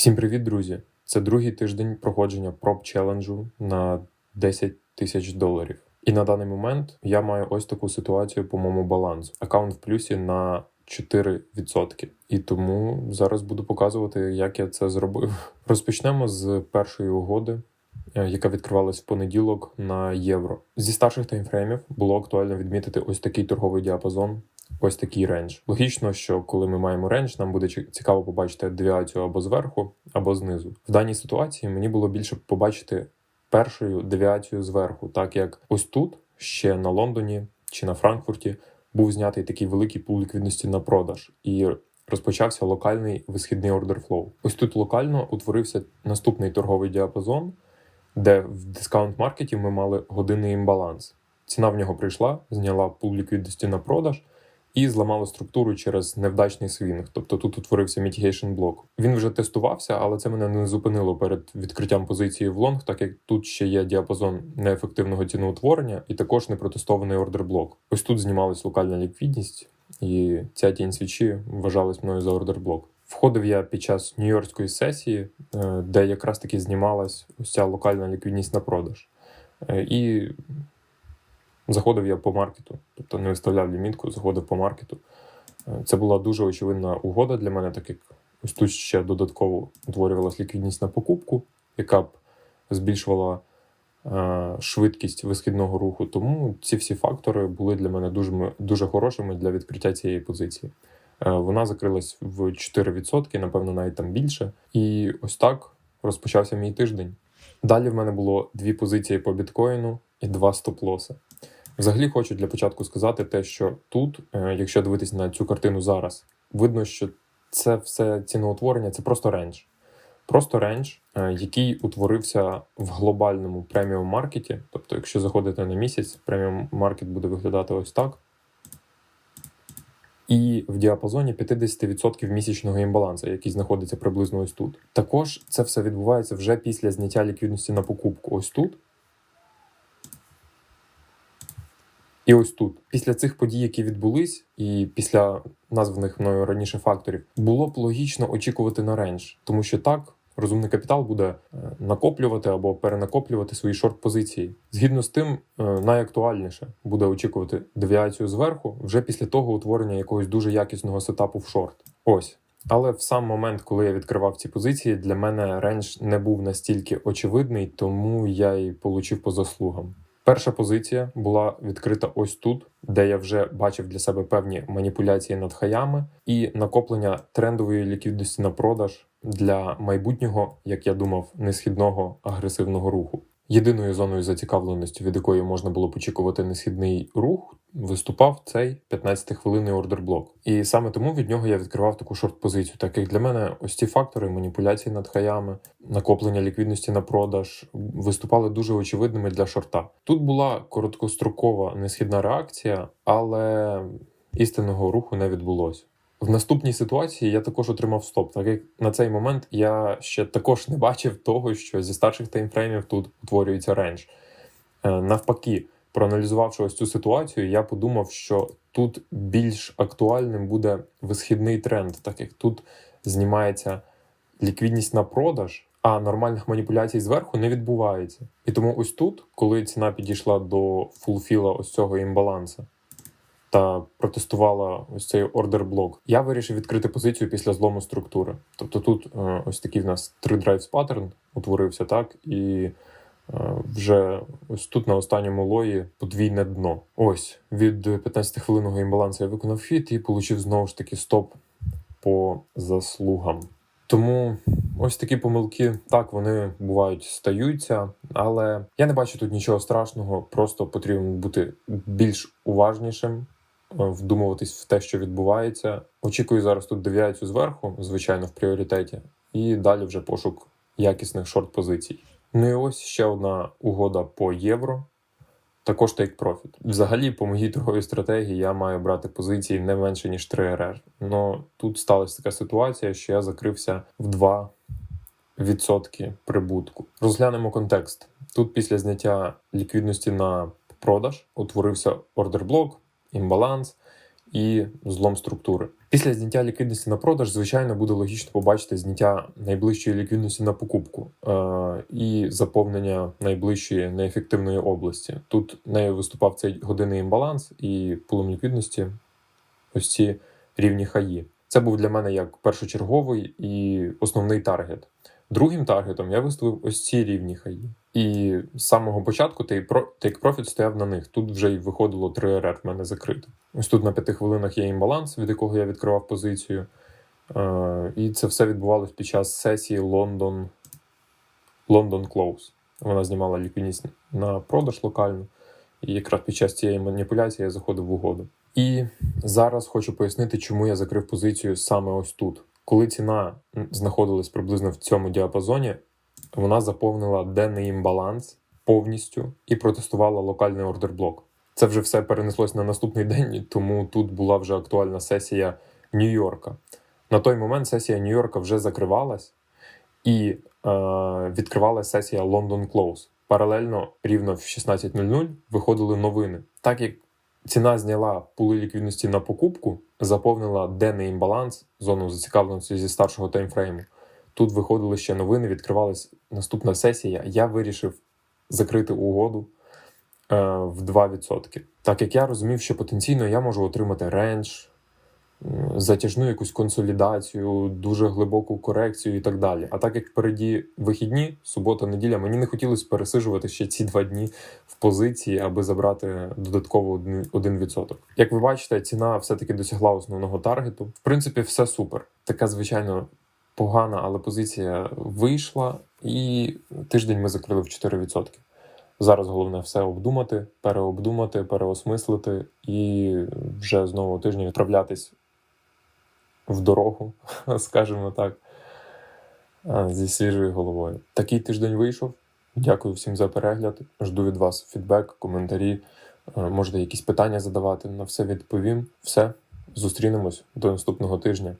Всім привіт, друзі! Це другий тиждень проходження проб челенджу на 10 тисяч доларів. І на даний момент я маю ось таку ситуацію по моєму балансу. Аккаунт в плюсі на 4%. І тому зараз буду показувати, як я це зробив. Розпочнемо з першої угоди, е, яка відкривалась в понеділок на євро. Зі старших таймфреймів було актуально відмітити ось такий торговий діапазон. Ось такий рендж. Логічно, що коли ми маємо рендж, нам буде цікаво побачити девіацію або зверху, або знизу. В даній ситуації мені було більше побачити першою девіацію зверху, так як ось тут, ще на Лондоні чи на Франкфурті, був знятий такий великий пул ліквідності на продаж і розпочався локальний висхідний ордер флоу. Ось тут локально утворився наступний торговий діапазон, де в дискаунт-маркеті ми мали годинний імбаланс. Ціна в нього прийшла, зняла пул ліквідності на продаж і зламала структуру через невдачний свінг. Тобто тут утворився mitigation блок. Він вже тестувався, але це мене не зупинило перед відкриттям позиції в лонг, так як тут ще є діапазон неефективного ціноутворення і також непротестований ордер блок. Ось тут знімалась локальна ліквідність, і ця тінь свічі вважалась мною за ордер блок. Входив я під час нью-йоркської сесії, е, де якраз таки знімалась ось локальна ліквідність на продаж. Е, І заходив я по маркету, тобто не виставляв лімітку, заходив по маркету. Е, Це була дуже очевидна угода для мене, так як ось тут ще додатково утворювалася ліквідність на покупку, яка б збільшувала е, швидкість висхідного руху. Тому ці всі фактори були для мене дуже, дуже хорошими для відкриття цієї позиції. Е, Вона закрилась в 4%, напевно, навіть там більше. І ось так розпочався мій тиждень. Далі в мене було дві позиції по біткоїну і два стоп-лоси. Взагалі хочу для початку сказати те, що тут, е, якщо дивитись на цю картину зараз, видно, що це все ціноутворення це просто рендж. Просто рендж, е, який утворився в глобальному преміум маркеті. Тобто, якщо заходите на місяць, преміум маркет буде виглядати ось так. І в діапазоні 50% місячного імбалансу, який знаходиться приблизно ось тут. Також це все відбувається вже після зняття ліквідності на покупку. Ось тут. І ось тут, після цих подій, які відбулись, і після названих мною раніше факторів, було б логічно очікувати на рендж, тому що так розумний капітал буде е, накоплювати або перенакоплювати свої шорт-позиції. Згідно з тим, е, найактуальніше буде очікувати девіацію зверху вже після того утворення якогось дуже якісного сетапу в шорт. Ось. Але в сам момент, коли я відкривав ці позиції, для мене рендж не був настільки очевидний, тому я і получив по заслугам. Перша позиція була відкрита ось тут, де я вже бачив для себе певні маніпуляції над хаями і накоплення трендової ліквідності на продаж для майбутнього, як я думав, несхідного агресивного руху. Єдиною зоною зацікавленості, від якої можна було очікувати несхідний рух, виступав цей 15-хвилинний ордерблок. І саме тому від нього я відкривав таку шорт-позицію, так як для мене ось ці фактори маніпуляції над хаями, накоплення ліквідності на продаж виступали дуже очевидними для шорта. Тут була короткострокова несхідна реакція, але істинного руху не відбулося. В наступній ситуації я також отримав стоп, так як на цей момент я ще також не бачив того, що зі старших таймфреймів тут утворюється рендж. Е, Навпаки, проаналізувавши ось цю ситуацію, я подумав, що тут більш актуальним буде висхідний тренд, так як тут знімається ліквідність на продаж, а нормальних маніпуляцій зверху не відбувається. І тому ось тут, коли ціна підійшла до фулфіла ось цього імбалансу, та протестувала ось цей ордер блок. Я вирішив відкрити позицію після злому структури. Тобто тут е, ось такий в нас три драйвс паттерн утворився, так і е, вже ось тут на останньому лої подвійне дно. Ось від 15-хвилинного імбалансу я виконав хід і отримав знову ж таки стоп по заслугам. Тому ось такі помилки, так вони бувають, стаються, але я не бачу тут нічого страшного, просто потрібно бути більш уважнішим, вдумуватись в те, що відбувається. Очікую зараз тут девіацію зверху, звичайно, в пріоритеті, і далі вже пошук якісних шорт-позицій. Ну і ось ще одна угода по євро. Також take profit. Взагалі, по моїй торговій стратегії я маю брати позиції не менше ніж 3 РР. Но тут сталася така ситуація, що я закрився в 2% прибутку. Розглянемо контекст. Тут після зняття ліквідності на продаж утворився ордерблок, імбаланс, і злом структури. Після зняття ліквідності на продаж, звичайно, буде логічно побачити зняття найближчої ліквідності на покупку е- і заповнення найближчої неефективної області. Тут нею виступав цей годинний імбаланс і пулом ліквідності ось ці рівні хаї. Це був для мене як першочерговий і основний таргет. Другим таргетом я виставив ось ці рівні хаї. І з самого початку Take Profit стояв на них. Тут вже й виходило 3 РР в мене закрито. Ось тут на 5 хвилинах є імбаланс, від якого я відкривав позицію. Е, І це все відбувалось під час сесії London, London Close. Вона знімала ліквідність на продаж локально. І якраз під час цієї маніпуляції я заходив в угоду. І зараз хочу пояснити, чому я закрив позицію саме ось тут. Коли ціна знаходилась приблизно в цьому діапазоні, вона заповнила денний імбаланс повністю і протестувала локальний ордерблок. Це вже все перенеслось на наступний день, тому тут була вже актуальна сесія Нью-Йорка. На той момент сесія Нью-Йорка вже закривалась і е, відкривалася сесія London Close. Паралельно, рівно в 16.00 виходили новини. Так як ціна зняла пули ліквідності на покупку, заповнила денний імбаланс, зону зацікавленості зі старшого таймфрейму. Тут виходили ще новини, відкривалась наступна сесія. Я вирішив закрити угоду е, в 2%. Так як я розумів, що потенційно я можу отримати рендж, затяжну якусь консолідацію, дуже глибоку корекцію і так далі. А так як впереді вихідні, субота, неділя, мені не хотілося пересижувати ще ці два дні в позиції, аби забрати додатково один- 1%. Як ви бачите, ціна все-таки досягла основного таргету. В принципі, все супер. Така, звичайно, погана, але позиція вийшла, і тиждень ми закрили в 4%. Зараз головне все обдумати, переобдумати, переосмислити і вже з нового відправлятись в дорогу, скажімо так, зі свіжою головою. Такий тиждень вийшов. Дякую всім за перегляд. Жду від вас фідбек, коментарі. Е, Можете якісь питання задавати, на все відповім. Все, зустрінемось до наступного тижня.